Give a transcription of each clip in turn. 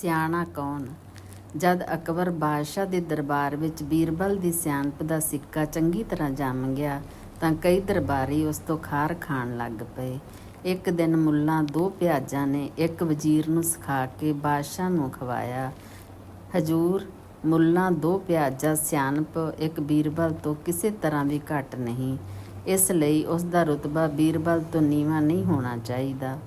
ਸਿਆਣਾ ਕੌਣ? ਜਦ ਅਕਬਰ ਬਾਦਸ਼ਾਹ ਦੇ ਦਰਬਾਰ ਵਿੱਚ ਬੀਰਬਲ ਦੀ ਸਿਆਣਪ ਦਾ ਸਿੱਕਾ ਚੰਗੀ ਤਰ੍ਹਾਂ ਜੰਮ ਗਿਆ, ਤਾਂ ਕਈ ਦਰਬਾਰੀ ਉਸ ਤੋਂ ਖਾਰ ਖਾਣ ਲੱਗ ਪਏ। ਇੱਕ ਦਿਨ ਮੁੱਲਾਂ ਦੋ ਪਿਆਜ਼ਾਂ ਨੇ ਇੱਕ ਵਜ਼ੀਰ ਨੂੰ ਸਿਖਾ ਕੇ ਬਾਦਸ਼ਾਹ ਨੂੰ ਖਵਾਇਆ। ਹਜੂਰ, ਮੁੱਲਾਂ ਦੋ ਪਿਆਜ਼ਾ, ਸਿਆਣਪ ਇੱਕ ਬੀਰਬਲ ਤੋਂ ਕਿਸੇ ਤਰ੍ਹਾਂ ਵੀ ਘੱਟ ਨਹੀਂ। ਇਸ ਲਈ ਉਸ ਦਾ ਰੁਤਬਾ ਬੀਰਬਲ ਤੋਂ ਨੀਵਾਂ ਨਹੀਂ ਹੋਣਾ ਚਾਹੀਦਾ।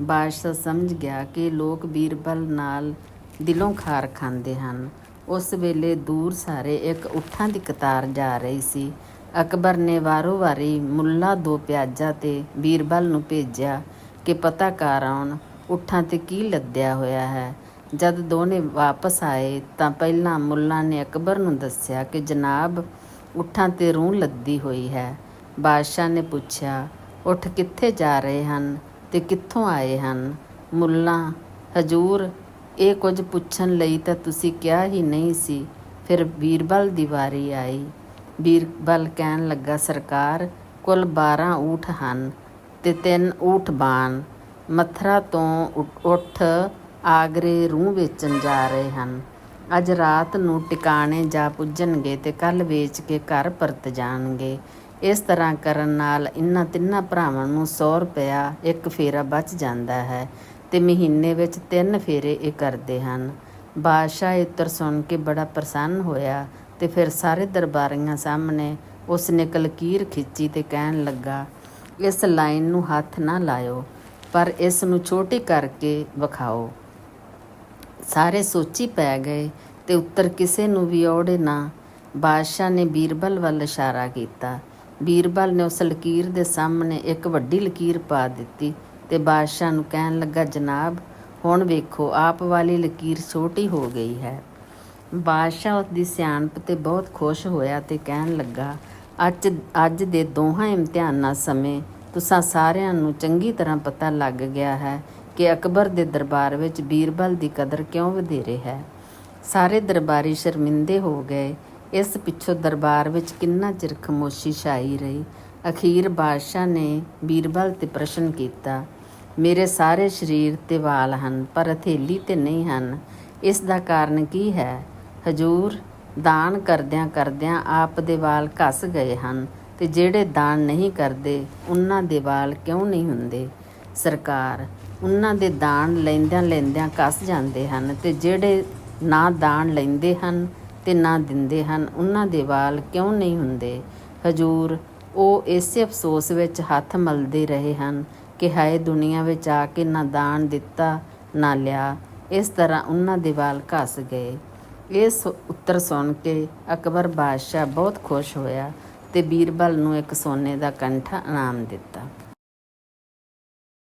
ਬਾਦਸ਼ਾਹ ਸਮਝ ਗਿਆ ਕਿ ਲੋਕ ਬੀਰਬਲ ਨਾਲ ਦਿਲੋਂ ਖਾਰ ਖਾਂਦੇ ਹਨ। ਉਸ ਵੇਲੇ ਦੂਰ ਸਾਰੇ ਇੱਕ ਉਠਾਂ ਦੀ ਕਤਾਰ ਜਾ ਰਹੀ ਸੀ। ਅਕਬਰ ਨੇ ਵਾਰੋ ਵਾਰੀ ਮੁੱਲਾ ਦੋ ਪਿਆਜ਼ਾ ਤੇ ਬੀਰਬਲ ਨੂੰ ਭੇਜਿਆ ਕਿ ਪਤਾ ਕਰ ਆਉਣ ਉਠਾਂ ਤੇ ਕੀ ਲੱਦਿਆ ਹੋਇਆ ਹੈ। ਜਦ ਦੋਨੇ ਵਾਪਸ ਆਏ ਤਾਂ ਪਹਿਲਾਂ ਮੁੱਲਾ ਨੇ ਅਕਬਰ ਨੂੰ ਦੱਸਿਆ ਕਿ ਜਨਾਬ ਉਠਾਂ ਤੇ ਰੂਹ ਲੱਦੀ ਹੋਈ ਹੈ। ਬਾਦਸ਼ਾਹ ਨੇ ਪੁੱਛਿਆ ਉਠ ਕਿੱਥੇ ਜਾ ਰਹੇ ਹਨ? ਤੇ ਕਿੱਥੋਂ ਆਏ ਹਨ? ਮੁੱਲਾ, ਹਜੂਰ, ਇਹ ਕੁਝ ਪੁੱਛਣ ਲਈ ਤਾਂ ਤੁਸੀਂ ਕਿਹਾ ਹੀ ਨਹੀਂ ਸੀ। ਫਿਰ ਬੀਰਬਲ ਦੀ ਵਾਰੀ ਆਈ। ਬੀਰਬਲ ਕਹਿਣ ਲੱਗਾ, ਸਰਕਾਰ, ਕੁੱਲ 12 ਊਠ ਹਨ ਤੇ ਤਿੰਨ ਊਠ ਬਾਣ। ਮਥਰਾ ਤੋਂ ਉੱਠ ਆਗਰੇ ਰੂਹ ਵੇਚਣ ਜਾ ਰਹੇ ਹਨ। ਅੱਜ ਰਾਤ ਨੂੰ ਟਿਕਾਣੇ ਜਾ ਪੁੱਜਣਗੇ ਤੇ ਕੱਲ ਵੇਚ ਕੇ ਘਰ ਪਰਤ ਜਾਣਗੇ। ਇਸ ਤਰ੍ਹਾਂ ਕਰਨ ਨਾਲ ਇਨ੍ਹਾਂ ਤਿੰਨਾਂ ਭਰਾਵਾਂ ਨੂੰ 100 ਰੁਪਇਆ ਇੱਕ ਫੇਰਾ ਬਚ ਜਾਂਦਾ ਹੈ ਤੇ ਮਹੀਨੇ ਵਿੱਚ ਤਿੰਨ ਫੇਰੇ ਇਹ ਕਰਦੇ ਹਨ। ਬਾਦਸ਼ਾਹ ਇਹ ਉੱਤਰ ਸੁਣ ਕੇ ਬੜਾ ਪ੍ਰਸੰਨ ਹੋਇਆ ਤੇ ਫਿਰ ਸਾਰੇ ਦਰਬਾਰੀਆਂ ਸਾਹਮਣੇ ਉਸ ਨੇ ਕਲਕੀਰ ਖਿੱਚੀ ਤੇ ਕਹਿਣ ਲੱਗਾ, ਇਸ ਲਾਈਨ ਨੂੰ ਹੱਥ ਨਾ ਲਾਇਓ, ਪਰ ਇਸ ਨੂੰ ਛੋਟੀ ਕਰਕੇ ਵਿਖਾਓ। ਸਾਰੇ ਸੋਚੀ ਪੈ ਗਏ ਤੇ ਉੱਤਰ ਕਿਸੇ ਨੂੰ ਵੀ ਔੜੇ ਨਾ। ਬਾਦਸ਼ਾਹ ਨੇ ਬੀਰਬਲ ਵੱਲ ਇਸ਼ਾਰਾ ਕੀਤਾ। ਬੀਰਬਲ ਨੇ ਉਸ ਲਕੀਰ ਦੇ ਸਾਹਮਣੇ ਇੱਕ ਵੱਡੀ ਲਕੀਰ ਪਾ ਦਿੱਤੀ ਤੇ ਬਾਦਸ਼ਾਹ ਨੂੰ ਕਹਿਣ ਲੱਗਾ, ਜਨਾਬ, ਹੁਣ ਵੇਖੋ, ਆਪ ਵਾਲੀ ਲਕੀਰ ਛੋਟੀ ਹੋ ਗਈ ਹੈ। ਬਾਦਸ਼ਾਹ ਉਸ ਦੀ ਸਿਆਣਪ ਤੇ ਬਹੁਤ ਖੁਸ਼ ਹੋਇਆ ਤੇ ਕਹਿਣ ਲੱਗਾ, ਅੱਜ ਅੱਜ ਦੇ ਦੋਹਾਂ ਇਮਤਿਹਾਨਾਂ ਸਮੇਂ ਤੁਸਾਂ ਸਾਰਿਆਂ ਨੂੰ ਚੰਗੀ ਤਰ੍ਹਾਂ ਪਤਾ ਲੱਗ ਗਿਆ ਹੈ ਕਿ ਅਕਬਰ ਦੇ ਦਰਬਾਰ ਵਿੱਚ ਬੀਰਬਲ ਦੀ ਕਦਰ ਕਿਉਂ ਵਧੇਰੇ ਹੈ। ਸਾਰੇ ਦਰਬਾਰੀ ਸ਼ਰਮਿੰਦੇ ਹੋ ਗਏ ਇਸ ਪਿੱਛੋਂ ਦਰਬਾਰ ਵਿੱਚ ਕਿੰਨਾ ਚਿਰ ਖਮੋਸ਼ੀ ਛਾਈ ਰਹੀ। ਅਖੀਰ ਬਾਦਸ਼ਾਹ ਨੇ ਬੀਰਬਲ ਤੇ ਪ੍ਰਸ਼ਨ ਕੀਤਾ, ਮੇਰੇ ਸਾਰੇ ਸਰੀਰ ਤੇ ਵਾਲ ਹਨ, ਪਰ ਹਥੇਲੀ ਤੇ ਨਹੀਂ ਹਨ। ਇਸ ਦਾ ਕਾਰਨ ਕੀ ਹੈ? ਹਜੂਰ, ਦਾਨ ਕਰਦਿਆਂ ਕਰਦਿਆਂ ਆਪ ਦੇ ਵਾਲ ਘਸ ਗਏ ਹਨ ਤੇ ਜਿਹੜੇ ਦਾਨ ਨਹੀਂ ਕਰਦੇ, ਉਹਨਾਂ ਦੇ ਵਾਲ ਕਿਉਂ ਨਹੀਂ ਹੁੰਦੇ? ਸਰਕਾਰ, ਉਹਨਾਂ ਦੇ ਦਾਨ ਲੈਂਦਿਆਂ ਲੈਂਦਿਆਂ ਘਸ ਜਾਂਦੇ ਹਨ ਤੇ ਜਿਹੜੇ ਨਾ ਦਾਨ ਲੈਂਦੇ ਹਨ ਤੇ ਨਾ ਦਿੰਦੇ ਹਨ, ਉਹਨਾਂ ਦੇ ਵਾਲ ਕਿਉਂ ਨਹੀਂ ਹੁੰਦੇ? ਹਜੂਰ, ਉਹ ਇਸੇ ਅਫਸੋਸ ਵਿੱਚ ਹੱਥ ਮਲਦੇ ਰਹੇ ਹਨ ਕਿ ਹਾਏ ਦੁਨੀਆ ਵਿੱਚ ਆ ਕੇ ਨਾ ਦਾਨ ਦਿੱਤਾ, ਨਾ ਲਿਆ। ਇਸ ਤਰ੍ਹਾਂ ਉਹਨਾਂ ਦੇ ਵਾਲ ਘਸ ਗਏ। ਇਸ ਉੱਤਰ ਸੁਣ ਕੇ ਅਕਬਰ ਬਾਦਸ਼ਾਹ ਬਹੁਤ ਖੁਸ਼ ਹੋਇਆ ਤੇ ਬੀਰਬਲ ਨੂੰ ਇੱਕ ਸੋਨੇ ਦਾ ਕੰਠਾ ਇਨਾਮ ਦਿੱਤਾ।